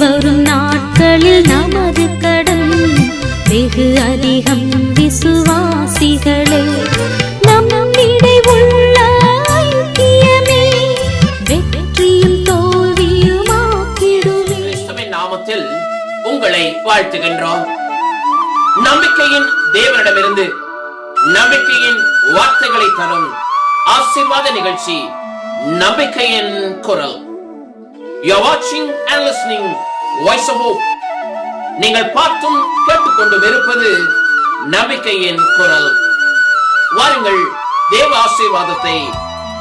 வரும் நாட்களில் நமது கடன் வெகு அதிகம் விசுவாசிகளே. நம்மிடை உள்ள ஐக்கியமே வெற்றியும் தோல்வியுமாக்கிடுமே. நாமத்தில் உங்களை வாழ்த்துகின்றோம். நம்பிக்கையின் தேவனிடமிருந்து நம்பிக்கையின் வார்த்தைகளை தரும் ஆசீர்வாத நிகழ்ச்சி நம்பிக்கையின் குரல். You're watching and listening voice of hope நீங்கள் பார்த்தும் கேட்டுக்கொண்டும் இருப்பது நம்பிக்கையின் குரல். வாருங்கள் தேவ ஆசீர்வாதத்தை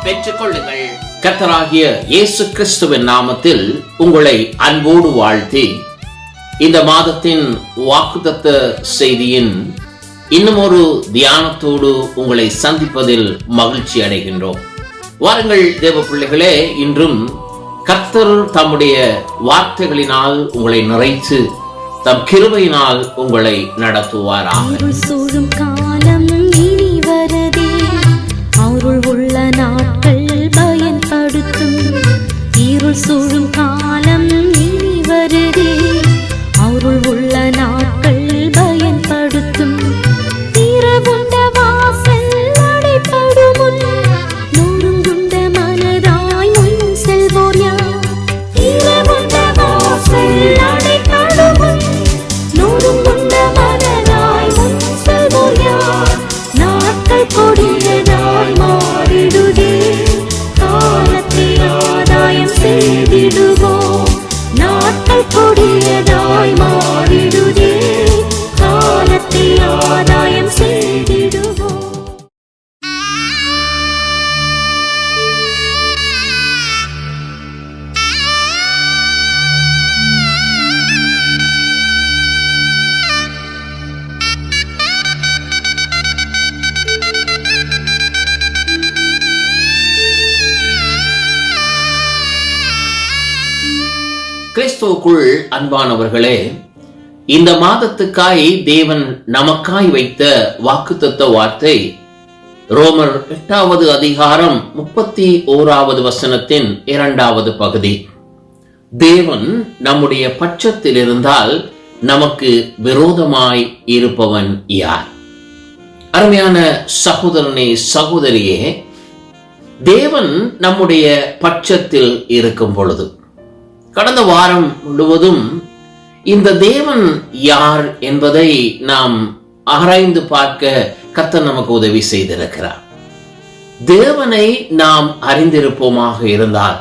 பெற்றுக் கொள்ளுங்கள் கத்தராகிய இயேசு கிறிஸ்துவின் நாமத்தில் உங்களை அன்போடு வாழ்த்தி இந்த மாதத்தின் வாக்குத்தத்த செய்தியின் இன்னும் ஒரு தியானத்தோடு உங்களை சந்திப்பதில் மகிழ்ச்சி அடைகின்றோம். வாருங்கள் தேவ பிள்ளைகளே இன்றும் கர்த்தர் தம்முடைய வார்த்தைகளினால் உங்களை நிறைத்து தம் கிருபையினால் உங்களை நடத்துவாராக. சூழும் காலம் இனி வரதே. அருள் உள்ள நாட்கள் பயன்படுத்தும். இருள் சூழும் காலம் அன்பானவர்களே இந்த மாதத்துக்காய் தேவன் நமக்காய் வைத்த வாக்குத்தத்த வார்த்தை ரோமர் எட்டாவது அதிகாரம் முப்பத்தி ஓராவது வசனத்தின் இரண்டாவது பகுதி. தேவன் நம்முடைய பட்சத்தில் இருந்தால் நமக்கு விரோதமாய் இருப்பவன் யார்? அருமையான சகோதரனே சகோதரியே தேவன் நம்முடைய பட்சத்தில் இருக்கும் பொழுது கடந்த வாரம் முழுவதும் இந்த தேவன் யார் என்பதை நாம் ஆராய்ந்து பார்க்க கர்த்தர் நமக்கு உதவி செய்திருக்கிறார். தேவனை நாம் அறிந்திருப்போமாக இருந்தால்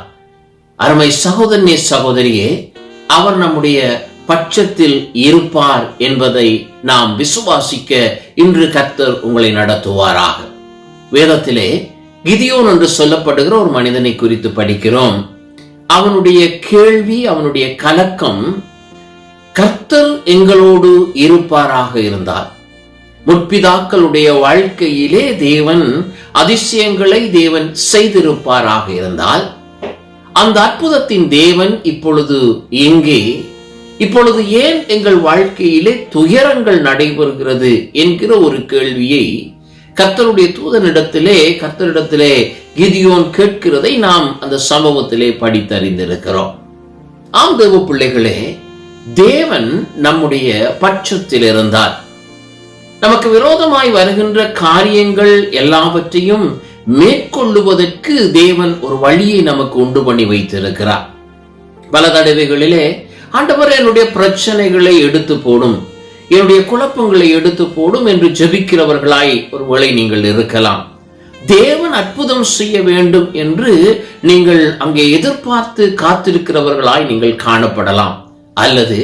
அருமை சகோதரனே சகோதரியே அவர் நம்முடைய பட்சத்தில் இருப்பார் என்பதை நாம் விசுவாசிக்க இன்று கர்த்தர் உங்களை நடத்துவாராக. வேதத்திலே கிதியோன் என்று சொல்லப்படுகிற ஒரு மனிதனை குறித்து படிக்கிறோம். அவனுடைய கேள்வி அவனுடைய கலக்கம் கர்த்தர் எங்களோடு இருப்பாராக இருந்தார். முற்பிதாக்களுடைய வாழ்க்கையிலே தேவன் அதிசயங்களை தேவன் செய்திருப்பாராக இருந்தால் அந்த அற்புதத்தின் தேவன் இப்பொழுது எங்கே? இப்பொழுது ஏன் எங்கள் வாழ்க்கையிலே துயரங்கள் நடைபெறுகிறது என்கிற ஒரு கேள்வியை கர்த்தருடைய தூதனிடத்திலே கர்த்தரிடத்திலே கிதியோன் கேட்கிறதை நாம் அந்த சம்பவத்திலே படித்தறிந்திருக்கிறோம். ஆம் தேவ பிள்ளைகளே தேவன் நம்முடைய பட்சத்தில் இருந்தார். நமக்கு விரோதமாய் வருகின்ற காரியங்கள் எல்லாவற்றையும் மேற்கொள்ளுவதற்கு தேவன் ஒரு வழியை நமக்கு உண்டு பண்ணி வைத்திருக்கிறார். பல தடவைகளிலே ஆண்டவர் என்னுடைய பிரச்சனைகளை எடுத்து போடும். என்னுடைய குழப்பங்களை எடுத்து போடும் என்று ஜெபிக்கிறவர்களாய் ஒருவேளை நீங்கள் இருக்கலாம். தேவன் அற்புதம் செய்ய வேண்டும் என்று நீங்கள் அங்கே எதிர்பார்த்து காத்திருக்கிறவர்களாய் நீங்கள் காணப்படலாம். அல்லது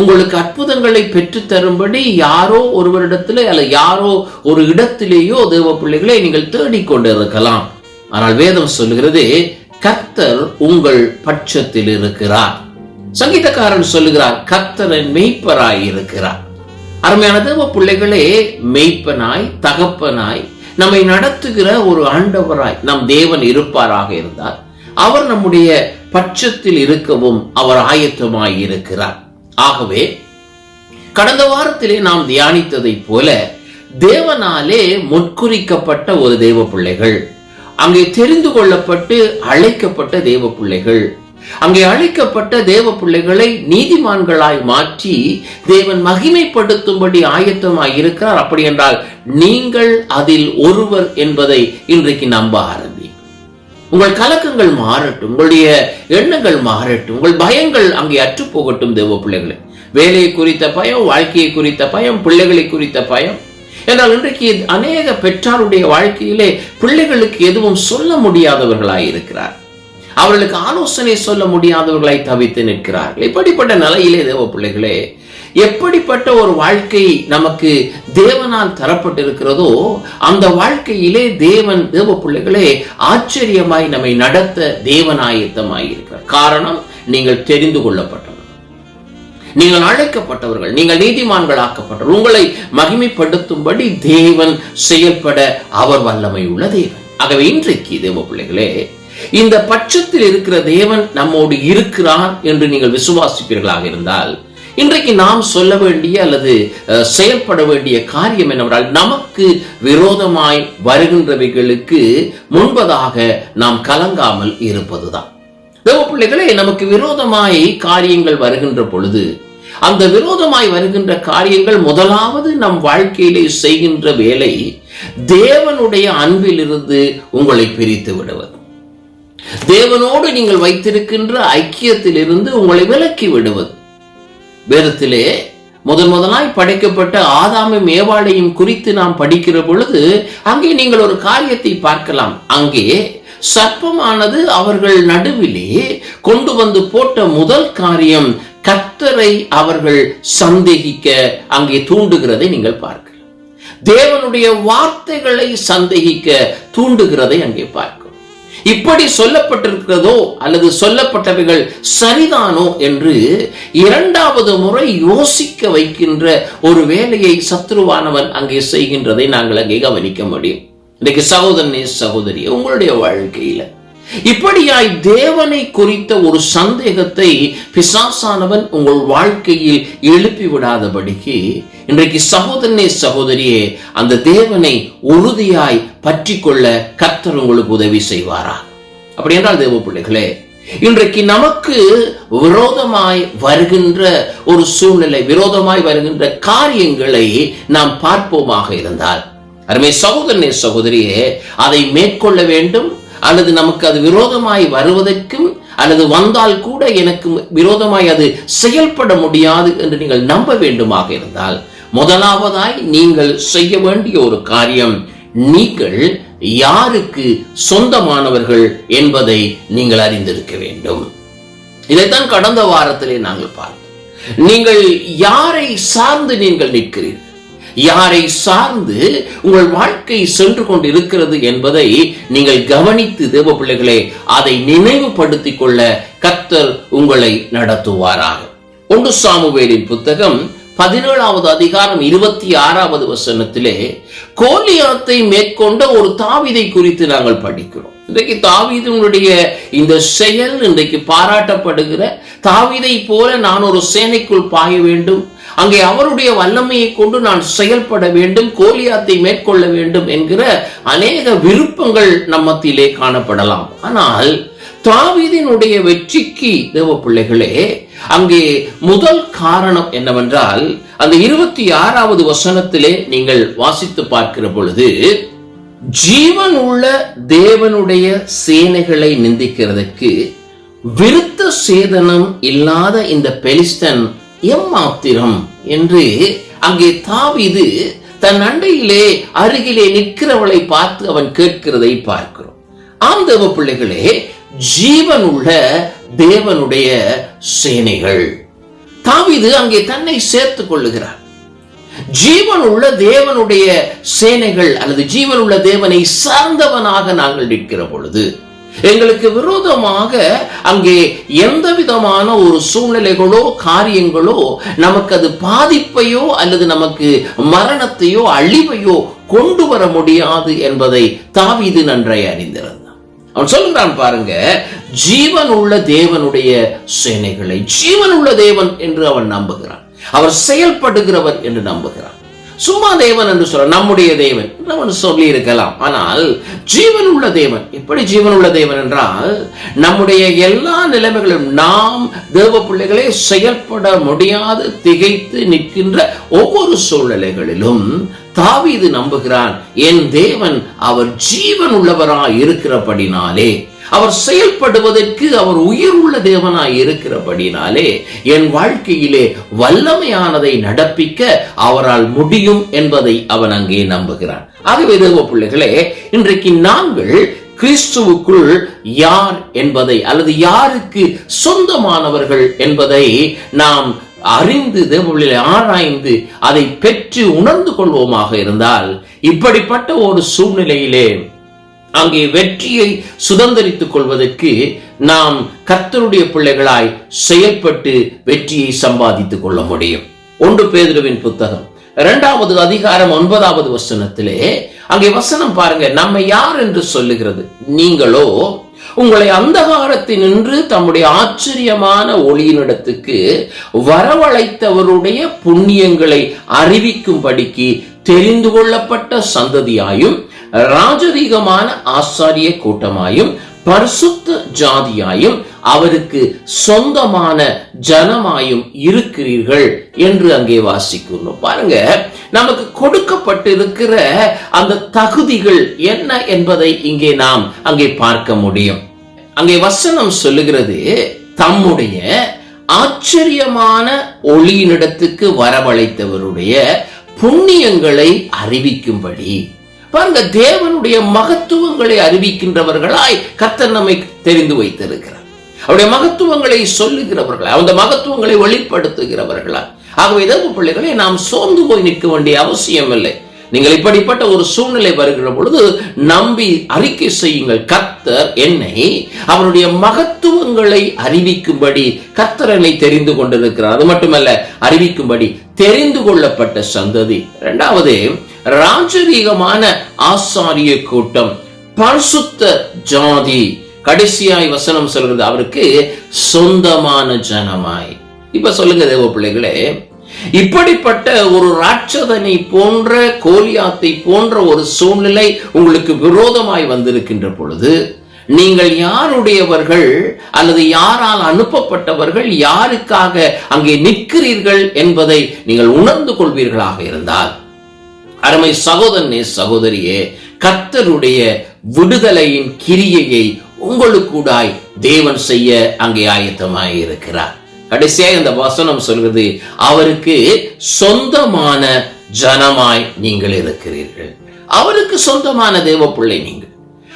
உங்களுக்கு அற்புதங்களை பெற்று தரும்படி யாரோ ஒருவரிடத்திலே அல்ல யாரோ ஒரு இடத்திலேயோ தேவ பிள்ளைகளை நீங்கள் தேடிக்கொண்டு இருக்கலாம் ஆனால் வேதம் சொல்லுகிறது கர்த்தர் உங்கள் பட்சத்தில் இருக்கிறார். சங்கீதக்காரன் சொல்லுகிறார் கர்த்தரன் மெய்ப்பராய் இருக்கிறார் அருமையான தேவ பிள்ளைகளே மெய்ப்பனாய் தகப்பனாய் நம்மை நடத்துகிற ஒரு ஆண்டவராய் நம் தேவன் இருப்பாராக இருந்தார். அவர் நம்முடைய பட்சத்தில் இருக்கவும் அவர் ஆயத்தமாய் இருக்கிறார். ஆகவே கடந்த வாரத்திலே நாம் தியானித்ததைப் போல தேவனாலே முற்குறிக்கப்பட்ட ஒரு தேவ பிள்ளைகள் அங்கே தெரிந்து கொள்ளப்பட்டு அழைக்கப்பட்ட தேவ பிள்ளைகள் அங்கே அழைக்கப்பட்ட தேவ பிள்ளைகளை நீதிமான்களாய் மாற்றி தேவன் மகிமைப்படுத்தும்படி ஆயத்தமாய் இருக்கிறார். அப்படி என்றால் நீங்கள் அதில் ஒருவர் என்பதை இன்றைக்கு நம்ப ஆரம்பி உங்கள் கலக்கங்கள் மாறட்டும் உங்களுடைய எண்ணங்கள் மாறட்டும் உங்கள் பயங்கள் அங்கே அற்று போகட்டும் தேவ பிள்ளைகளை வேலையை குறித்த பயம் வாழ்க்கையை குறித்த பயம் பிள்ளைகளை குறித்த பயம். என்றால் இன்றைக்கு அநேக பெற்றாருடைய வாழ்க்கையிலே பிள்ளைகளுக்கு எதுவும் சொல்ல முடியாதவர்களாய் இருக்கிறார். அவர்களுக்கு ஆலோசனை சொல்ல முடியாதவர்களை தவித்து நிற்கிறார்கள். இப்படிப்பட்ட நிலையிலே தேவ பிள்ளைகளே எப்படிப்பட்ட ஒரு வாழ்க்கை நமக்கு தேவனால் தரப்பட்டிருக்கிறதோ அந்த வாழ்க்கையிலே தேவன் தேவ பிள்ளைகளே ஆச்சரியமாய் நம்மை நடத்த தேவனாயத்தமாயிருக்கிறார். காரணம் நீங்கள் தெரிந்து கொள்ளப்பட்டவர். நீங்கள் அழைக்கப்பட்டவர்கள் நீங்கள் நீதிமான்கள் ஆக்கப்பட்டவர் உங்களை மகிமைப்படுத்தும்படி தேவன் செயல்பட அவர் வல்லமை உள்ள தேவன். ஆகவே இன்றைக்கு தேவ பிள்ளைகளே இந்த பட்சத்தில் இருக்கிற தேவன் நம்மோடு இருக்கிறார் என்று நீங்கள் விசுவாசிப்பீர்களாக இருந்தால் இன்றைக்கு நாம் சொல்ல வேண்டிய அல்லது செயல்பட வேண்டிய காரியம் என்னவென்றால் நமக்கு விரோதமாய் வருகின்றவைகளுக்கு முன்பதாக நாம் கலங்காமல் இருப்பதுதான். தேவ பிள்ளைகளே நமக்கு விரோதமாய் காரியங்கள் வருகின்ற பொழுது அந்த விரோதமாய் வருகின்ற காரியங்கள் முதலாவது நம் வாழ்க்கையிலே செய்கின்ற வேலை தேவனுடைய அன்பிலிருந்து உங்களை பிரித்து விடுவது. தேவனோடு நீங்கள் வைத்திருக்கின்ற ஐக்கியத்திலிருந்து உங்களை விலக்கி விடுவது. வேதத்திலே முதன் முதலாய் படைக்கப்பட்ட ஆதாமும் ஏவாளையும் குறித்து நாம் படிக்கிற பொழுது அங்கே நீங்கள் ஒரு காரியத்தை பார்க்கலாம். அங்கே சர்ப்பமானது அவர்கள் நடுவிலே கொண்டு வந்து போட்ட முதல் காரியம் கர்த்தரை அவர்கள் சந்தேகிக்க அங்கே தூண்டுகிறதை நீங்கள் பார்க்கலாம் தேவனுடைய வார்த்தைகளை சந்தேகிக்க தூண்டுகிறதை அங்கே பார்க்க. இப்படி சொல்லப்பட்டிருக்கிறதோ அல்லது சொல்லப்பட்டவைகள் சரிதானோ என்று இரண்டாவது முறை யோசிக்க வைக்கின்ற ஒரு வேலையை சத்ருவானவன் அங்கே செய்கின்றதை நாங்கள் அங்கே கவனிக்க முடியும். இன்னைக்கு சகோதரனே சகோதரி உங்களுடைய வாழ்க்கையில இப்படியாய் தேவனை குறித்த ஒரு சந்தேகத்தை பிசாசானவன் உங்கள் வாழ்க்கையில் எழுப்பி விடாதபடிக்கு இன்றைக்கு சகோதரனே சகோதரியே அந்த தேவனை உறுதியாய் பற்றி கொள்ள கர்த்தர் உங்களுக்கு உதவி செய்வாரா? அப்படி என்றால் தேவ பிள்ளைகளே இன்றைக்கு நமக்கு விரோதமாய் வருகின்ற ஒரு சூழ்நிலை விரோதமாய் வருகின்ற காரியங்களை நாம் பார்ப்போமாக இருந்தால் அருமை சகோதரனே சகோதரியே அதை மேற்கொள்ள வேண்டும் அல்லது நமக்கு அது விரோதமாய் வருவதற்கும் அல்லது வந்தால் கூட எனக்கு விரோதமாய் அது செயல்பட முடியாது என்று நீங்கள் நம்ப வேண்டுமாக இருந்தால் முதலாவதாய் நீங்கள் செய்ய வேண்டிய ஒரு காரியம் நீங்கள் யாருக்கு சொந்தமானவர்கள் என்பதை நீங்கள் அறிந்திருக்க வேண்டும். இதைத்தான் கடந்த வாரத்திலே நாங்கள் பார்த்தோம். நீங்கள் யாரை சார்ந்து நீங்கள் நிற்கிறீர்கள்? யாரை சார்ந்து உங்கள் வாழ்க்கை சென்று கொண்டு இருக்கிறது என்பதை நீங்கள் கவனித்து தேவ பிள்ளைகளே அதை நினைவுபடுத்திக் கொள்ள கத்தர் உங்களை நடத்துவாராக. ஒன்று சாமுவேலின் புத்தகம் பதினேழாவது அதிகாரம் இருபத்தி ஆறாவது வசனத்திலே கோலியாத்தை மேற்கொண்ட ஒரு தாவிதை குறித்து நாங்கள் படிக்கிறோம். இன்றைக்கு தாவீதினுடைய இந்த செயல் இன்றைக்கு பாராட்டப்படுகிற தாவிதை போல நான் ஒரு சேனைக்குள் பாய வேண்டும். அங்கே அவருடைய வல்லமையை கொண்டு நான் செயல்பட வேண்டும் கோலியாத்தை மேற்கொள்ள வேண்டும் என்கிற அநேக விருப்பங்கள் நம்மத்திலே காணப்படலாம். ஆனால் தாவிதினுடைய வெற்றிக்கு தேவ பிள்ளைகளே அங்கே முதல் காரணம் என்னவென்றால் அந்த இருபத்தி ஆறாவது வசனத்திலே நீங்கள் வாசித்து பார்க்கிற பொழுது ஜீவன் உள்ள தேவனுடைய சேனைகளை நிந்திக்கிறதுக்கு விருத்த சேதனம் இல்லாத இந்த பெலிஸ்டன் எம்மாத்திரம் என்று அங்கே தாவிது தன் அண்டையிலே அருகிலே நிற்கிறவளை பார்த்து அவன் கேட்கிறதை பார்க்கிறோம். ஆம் தேவ பிள்ளைகளே ஜீவன் உள்ள தேவனுடைய சேனைகள். தாவிது அங்கே தன்னை சேர்த்துக் கொள்ளுகிறார். ஜீவன் உள்ள தேவனுடைய சேனைகள் அல்லது ஜீவன் உள்ள தேவனை சார்ந்தவனாக நாங்கள் நிற்கிற பொழுது எங்களுக்கு விரோதமாக அங்கே எந்த விதமான ஒரு சூழ்நிலைகளோ காரியங்களோ நமக்கு அது பாதிப்பையோ அல்லது நமக்கு மரணத்தையோ அழிவையோ கொண்டு வர முடியாது என்பதை தாவிது நன்றை அறிந்திருந்தது அவன் சொல்கிறான் பாருங்க ஜீவன் உள்ள தேவனுடைய சேனைகளை ஜீவன் உள்ள தேவன் என்று அவன் நம்புகிறான். அவர் செயல்படுகிறவர் என்று நம்புகிறான். சும்மா தேவன் என்று சொல்ற நம்முடைய தேவன். என்று அவன் சொல்லி இருக்கலாம் ஆனால் ஜீவன் உள்ள தேவன். எப்படி ஜீவன் உள்ள தேவன் என்றால் நம்முடைய எல்லா நிலைமைகளும் நாம் தேவ பிள்ளைகளே செயல்பட முடியாது திகைத்து நிற்கின்ற ஒவ்வொரு சூழ்நிலைகளிலும் தாவீது நம்புகிறான் என் தேவன் அவர் ஜீவன் உள்ளவராய் இருக்கிறபடினாலே அவர் செயல்படுவதற்கு அவர் உயிர் உள்ள தேவனாய் இருக்கிறபடினாலே என் வாழ்க்கையிலே வல்லமையானதை நடப்பிக்க அவரால் முடியும் என்பதை அவன் அங்கே நம்புகிறான். ஆகவே தேவ பிள்ளைகளே இன்றைக்கு நாங்கள் கிறிஸ்துவுக்குள் யார் என்பதை அல்லது யாருக்கு சொந்தமானவர்கள் என்பதை நாம் அறிந்து தேவங்களில் ஆராய்ந்து அதை பெற்று உணர்ந்து கொள்வோமாக இருந்தால் இப்படிப்பட்ட ஒரு சூழ்நிலையிலே அங்கே வெற்றியை சுதந்திரித்துக் கொள்வதற்கு நாம் கர்த்தருடைய பிள்ளைகளாய் செயல்பட்டு வெற்றியை சம்பாதித்துக் கொள்ள முடியும். ஒன்று பேதுருவின் புத்தகம். இரண்டாவது அதிகாரம் ஒன்பதாவது வசனத்திலே அங்கே வசனம் பாருங்க நம்ம யார் என்று சொல்லுகிறது? நீங்களோ உங்களை அந்தகாரத்தினின்று தம்முடைய ஆச்சரியமான ஒளியினிடத்துக்கு வரவழைத்தவருடைய புண்ணியங்களை அறிவிக்கும்படிக்கு தெரிந்து கொள்ளப்பட்ட சந்ததியாயும் ராஜரீகமான ஆசாரிய கூட்டமாயும் பரிசுத்த ஜாதியாயும் அவருக்கு சொந்தமான ஜனமாயும் இருக்கிறீர்கள் என்று அங்கே வாசிக்கணும் பாருங்க நமக்கு கொடுக்கப்பட்டிருக்கிற அந்த தகுதிகள் என்ன என்பதை இங்கே நாம் அங்கே பார்க்க முடியும். அங்கே வசனம் சொல்லுகிறது தம்முடைய ஆச்சரியமான ஒளியினிடத்துக்கு வரவழைத்தவருடைய புண்ணியங்களை அறிவிக்கும்படி. பாருங்க தேவனுடைய மகத்துவங்களை அறிவிக்கின்றவர்களாய் கர்த்தர் நம்மை தெரிந்து வைத்திருக்கிறார். அவருடைய மகத்துவங்களை சொல்லுகிறவர்களா? அந்த மகத்துவங்களை வெளிப்படுத்துகிறவர்களா? ஆகவே தேவ பிள்ளைகளை நாம் சோர்ந்து போய் நிற்க வேண்டிய அவசியம் இல்லை நீங்கள் இப்படிப்பட்ட ஒரு சூழ்நிலை வருகிற பொழுது நம்பி அறிக்கை செய்யுங்கள். கத்தர் என்னை அவருடைய மகத்துவங்களை அறிவிக்கும்படி கத்தர் என்னை தெரிந்து கொண்டிருக்கிறார். அது மட்டுமல்ல அறிவிக்கும்படி தெரிந்து கொள்ளப்பட்ட சந்ததி. இரண்டாவது ராஜரீகமான ஆசாரிய கூட்டம். பரிசுத்த ஜாதி. கடைசியாய் வசனம் சொல்கிறது அவருக்கு சொந்தமான ஜனமாய். இப்ப சொல்லுங்க தேவ பிள்ளைகளே இப்படிப்பட்ட ஒரு ராட்சதனை போன்ற கோலியாத்தை போன்ற ஒரு சூழ்நிலை உங்களுக்கு விரோதமாய் வந்திருக்கின்ற பொழுது நீங்கள் யாருடையவர்கள் அல்லது யாரால் அனுப்பப்பட்டவர்கள் யாருக்காக அங்கே நிற்கிறீர்கள் என்பதை நீங்கள் உணர்ந்து கொள்வீர்களாக இருந்தால் அருமை சகோதரனே சகோதரியே கர்த்தருடைய விடுதலையின் கிரியையை உங்களுக்கூடாய். தேவன் செய்ய அங்கே ஆயத்தமாய் இருக்கிறார். கடைசியாக இந்த வசனம் சொல்கிறது அவருக்கு சொந்தமான ஜனமாய் நீங்கள் இருக்கிறீர்கள். அவருக்கு சொந்தமான தேவ பிள்ளை நீங்கள்.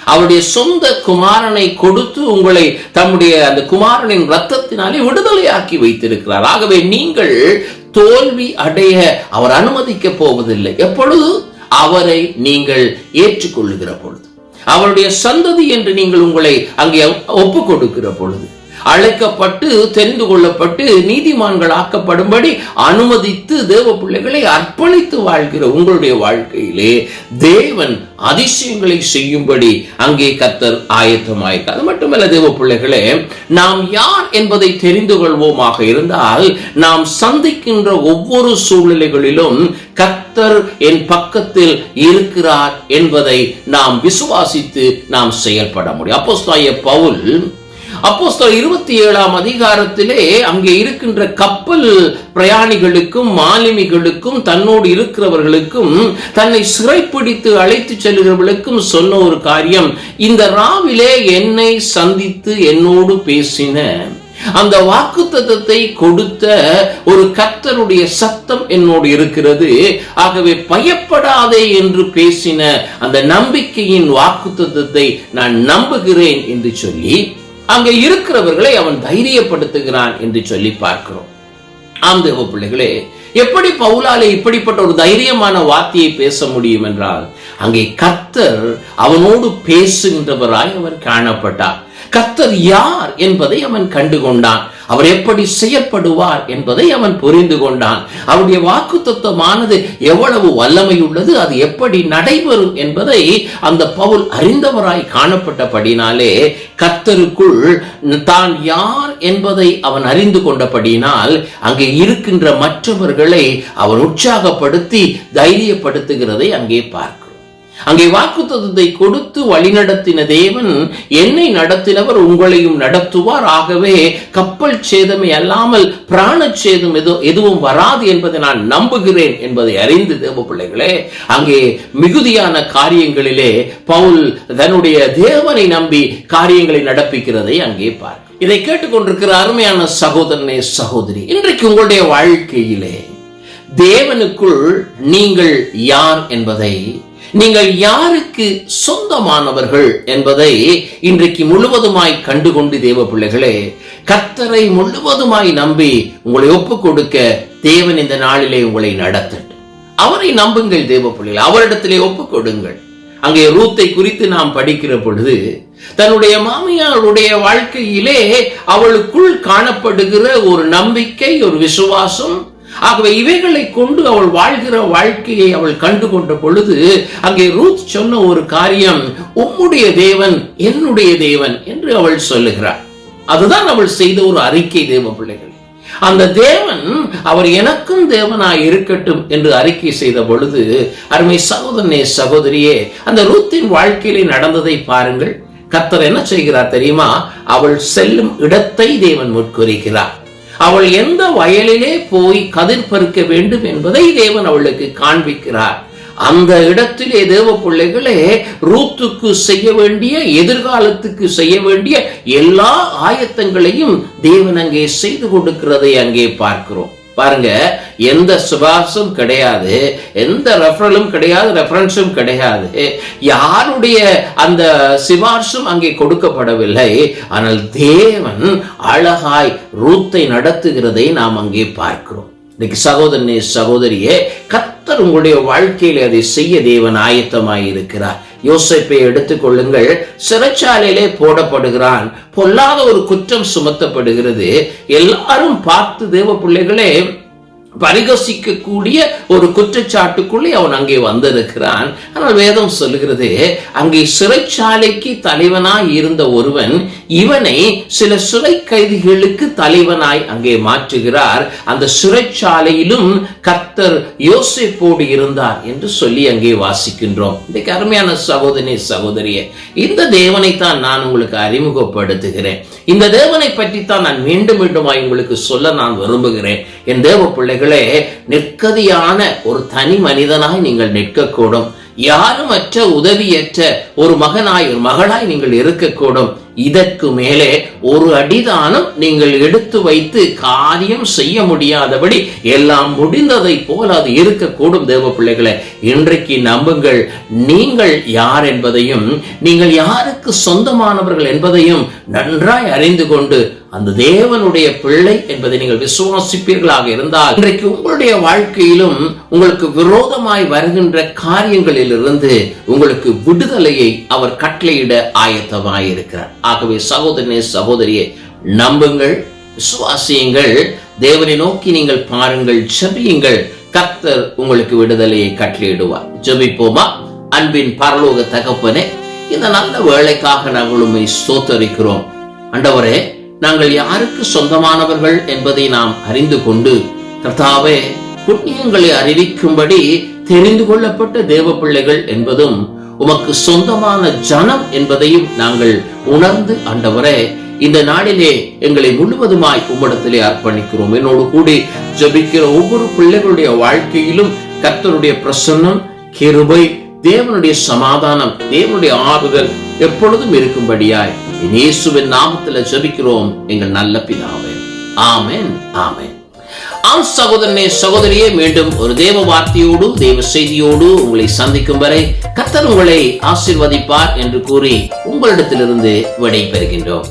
அவருடைய சொந்த குமாரனை கொடுத்து உங்களை தம்முடைய அந்த குமாரனின் ரத்தத்தினாலே விடுதலையாக்கி வைத்திருக்கிறார். ஆகவே நீங்கள் தோல்வி அடைய அவர் அனுமதிக்க போவதில்லை. எப்பொழுது? அவரை நீங்கள் ஏற்றுக்கொள்ளுகிற பொழுது. அவருடைய சந்ததி என்று நீங்கள் உங்களை அங்கே ஒப்பு கொடுக்கிற பொழுது. அழைக்கப்பட்டு தெரிந்து கொள்ளப்பட்டு நீதிமான்கள் ஆக்கப்படும்படி அனுமதித்து தேவ பிள்ளைகளை அர்ப்பணித்து வாழ்கிற உங்களுடைய வாழ்க்கையிலே தேவன் அதிசயங்களை செய்யும்படி அங்கே கத்தர் ஆயத்தமாயிருக்க அது மட்டுமல்ல தேவ பிள்ளைகளே நாம் யார் என்பதை தெரிந்து கொள்வோமாக இருந்தால் நாம் சந்திக்கின்ற ஒவ்வொரு சூழ்நிலைகளிலும் கத்தர் என் பக்கத்தில் இருக்கிறார் என்பதை நாம் விசுவாசித்து நாம் செயல்பட முடியும். அப்போ பவுல் அப்போஸ்தலர் இருபத்தி ஏழாம் அதிகாரத்திலே அங்கே இருக்கின்ற கப்பல் பிரயாணிகளுக்கும் மாலுமிகளுக்கும் தன்னோடு இருக்கிறவர்களுக்கும் தன்னை சிறைப்பிடித்து அழைத்து செல்கிறவர்களுக்கும் சொன்ன ஒரு காரியம். இந்த ராவிலே என்னை சந்தித்து என்னோடு பேசின அந்த வாக்குத்தத்தத்தை கொடுத்த ஒரு கர்த்தருடைய சத்தம் என்னோடு இருக்கிறது. ஆகவே பயப்படாதே என்று பேசின அந்த நம்பிக்கையின் வாக்குத்தத்தத்தை நான் நம்புகிறேன் என்று சொல்லி அங்கே இருக்கிறவர்களை அவன் தைரியப்படுத்துகிறான் என்று சொல்லி பார்க்கிறோம். ஆம் தேவ பிள்ளைகளே எப்படி பவுலாலே இப்படிப்பட்ட ஒரு தைரியமான வார்த்தையை பேச முடியும் என்றால் அங்கே கர்த்தர் அவனோடு பேசுகின்றவராய் அவர் காணப்பட்டார். கர்த்தர் யார் என்பதை அவன் கண்டுகொண்டான். அவர் எப்படி செயற்படுவார் என்பதை அவன் புரிந்து கொண்டான். அவருடைய வாக்கு தத்துவமானது எவ்வளவு வல்லமை உள்ளது அது எப்படி நடைபெறும் என்பதை அந்த பவுல் அறிந்தவராய் காணப்பட்டபடினாலே கர்த்தருக்குள் தான் யார் என்பதை அவன் அறிந்து கொண்டபடினால் அங்கே இருக்கின்ற மற்றவர்களை அவன் உற்சாகப்படுத்தி தைரியப்படுத்துகிறதை அங்கே பார்க்க அங்கே வாக்குத்தத்தை கொடுத்து வழிநடத்தின தேவன் என்னை நடத்தினவர் உங்களையும் நடத்துவார் ஆகவே கப்பல் சேதமே அல்லாமல் பிராண சேதம் எது எதுவும் வராது என்பதை நான் நம்புகிறேன் என்பதை அறிந்து தேவ பிள்ளைகளே அங்கே மிகுதியான காரியங்களிலே பவுல் தன்னுடைய தேவனை நம்பி காரியங்களை நடப்பிக்கிறதை அங்கே பார்க்க. இதை கேட்டுக்கொண்டிருக்கிற அருமையான சகோதரனே சகோதரி இன்றைக்கு உங்களுடைய வாழ்க்கையிலே தேவனுக்குள் நீங்கள் யார் என்பதை நீங்கள் யாருக்கு சொந்தமானவர்கள் என்பதை இன்றைக்கு முழுவதுமாய் கண்டுகொண்டு தேவ பிள்ளைகளே கத்தரை முழுவதுமாய் நம்பி உங்களை ஒப்புக் கொடுக்க தேவன் இந்த நாளிலே உங்களை நடத்தட்டும். அவரை நம்புங்கள் தேவ பிள்ளைகள் அவரிடத்திலே ஒப்புக் கொடுங்கள் அங்கே ரூத்தை குறித்து நாம் படிக்கிற பொழுது தன்னுடைய மாமியாருடைய வாழ்க்கையிலே அவளுக்குள் காணப்படுகிற ஒரு நம்பிக்கை ஒரு விசுவாசம் ஆகவே இவைகளை கொண்டு அவள் வாழ்கிற வாழ்க்கையை அவள் கண்டு கொண்ட பொழுது அங்கே ரூத் சொன்ன ஒரு காரியம் உம்முடைய தேவன் என்னுடைய தேவன் என்று அவள் சொல்லுகிறாள். அதுதான் அவள் செய்த ஒரு அறிக்கை தேவ பிள்ளைகள். அந்த தேவன் அவர் எனக்கும் தேவனாய் இருக்கட்டும் என்று அறிக்கை செய்த பொழுது அருமை சகோதரனே சகோதரியே அந்த ரூத்தின் வாழ்க்கையிலே நடந்ததை பாருங்கள். கத்தர் என்ன செய்கிறார் தெரியுமா? அவள் செல்லும் இடத்தை தேவன் முற்குறிக்கிறார். அவள் எந்த வயலிலே போய் கதிர் பறிக்க வேண்டும் என்பதை தேவன் அவளுக்கு காண்பிக்கிறார். அந்த இடத்திலே தேவ பிள்ளைகளே ரூத்துக்கு செய்ய வேண்டிய எதிர்காலத்துக்கு செய்ய வேண்டிய எல்லா ஆயத்தங்களையும் தேவன் அங்கே செய்து கொடுக்கிறதை அங்கே பார்க்கிறோம். பாருங்க எந்த சுபாசம் கிடையாது எந்த ரெஃபரலும் கிடையாது ரெஃபரன்ஸும் கிடையாது. யாருடைய அந்த சிபார்சும் அங்கே கொடுக்கப்படவில்லை. ஆனால் தேவன் அழகாய் ரூத்தை நடத்துகிறதை நாம் அங்கே பார்க்கிறோம். இன்னைக்கு சகோதரனே சகோதரியே கத்தர் உங்களுடைய வாழ்க்கையில அதை செய்ய தேவன் ஆயத்தமாய் இருக்கிறார் யோசிப்பை எடுத்துக்கொள்ளுங்கள் சிறைச்சாலையிலே போடப்படுகிறான். பொல்லாத ஒரு குற்றம் சுமத்தப்படுகிறது. எல்லாரும் பார்த்து தேவ பிள்ளைகளே பரிகசிக்கக்கூடிய ஒரு குற்றச்சாட்டுக்குள்ளே அவன் அங்கே வந்திருக்கிறான். ஆனால் வேதம் சொல்லுகிறது அங்கே சிறைச்சாலைக்கு தலைவனாய் இருந்த ஒருவன் இவனை சில சிறை கைதிகளுக்கு தலைவனாய் அங்கே மாற்றுகிறார். அந்த சிறைச்சாலையிலும் கர்த்தர் யோசிப்போடு இருந்தார் என்று சொல்லி அங்கே வாசிக்கின்றோம். இன்றைக்கு அருமையான சகோதரி சகோதரியே இந்த தேவனை தான் நான் உங்களுக்கு அறிமுகப்படுத்துகிறேன். இந்த தேவனை பற்றி தான் நான் மீண்டும் மீண்டுமாய் உங்களுக்கு சொல்ல நான் விரும்புகிறேன். என் தேவ பிள்ளைகளே நிற்கதியான ஒரு தனி மனிதனாய் நீங்கள் நிற்கக்கூடும். யாருமற்ற உதவியற்ற ஒரு மகனாய் ஒரு மகளாய் நீங்கள் இருக்கக்கூடும். இதற்கு மேலே ஒரு அடிதானம் நீங்கள் எடுத்து வைத்து காரியம் செய்ய முடியாதபடி எல்லாம் முடிந்ததை போல அது இருக்கக்கூடும் தேவ பிள்ளைகளை. இன்றைக்கு நம்புங்கள் நீங்கள் யார் என்பதையும் நீங்கள் யாருக்கு சொந்தமானவர்கள் என்பதையும் நன்றாய் அறிந்து கொண்டு அந்த தேவனுடைய பிள்ளை என்பதை நீங்கள் விசுவாசிப்பீர்களாக இருந்தால் இன்றைக்கு உங்களுடைய வாழ்க்கையிலும் உங்களுக்கு விரோதமாய் வருகின்ற காரியங்களிலிருந்து உங்களுக்கு விடுதலையை அவர் கட்டளையிட ஆயத்தமாயிருக்கிறார். ஆகவே சகோதரனே சகோதரியே நம்புங்கள் விசுவாசியுங்கள் தேவனை நோக்கி நீங்கள் பாருங்கள் ஜபியுங்கள். கர்த்தர் உங்களுக்கு விடுதலையை கட்டளையிடுவார். ஜபிப்போமா? அன்பின் பரலோக தகப்பனே இந்த நல்ல வேலைக்காக நாங்கள் உண்மை சோத்தரிக்கிறோம் அண்டவரே நாங்கள் யாருக்கு சொந்தமானவர்கள் என்பதை நாம் அறிந்து கொண்டு கர்த்தாவே புண்ணியங்களை அறிவிக்கும்படி தெரிந்து கொள்ளப்பட்ட தேவ பிள்ளைகள் என்பதும் உமக்கு சொந்தமான ஜனம் என்பதையும் நாங்கள் உணர்ந்து ஆண்டவரே இந்த நாளிலே எங்களை முழுவதுமாய் உம்மிடத்திலே அர்ப்பணிக்கிறோம். என்னோடு கூடி ஜபிக்கிற ஒவ்வொரு பிள்ளைகளுடைய வாழ்க்கையிலும் கர்த்தருடைய பிரசன்னம் கிருபை தேவனுடைய சமாதானம் தேவனுடைய ஆறுதல் எப்பொழுதும் இருக்கும்படியாய். இயேசுவின் நாமத்துல ஜெபிக்கிறோம் எங்கள் நல்ல பிதாவே. ஆமேன் ஆமேன். ஆம் சகோதரனே சகோதரியே மீண்டும் ஒரு தேவ வார்த்தையோடு தேவ செய்தியோடு உங்களை சந்திக்கும் வரை கத்தர் உங்களை ஆசிர்வதிப்பார் என்று கூறி உங்களிடத்திலிருந்து விடை பெறுகின்றோம்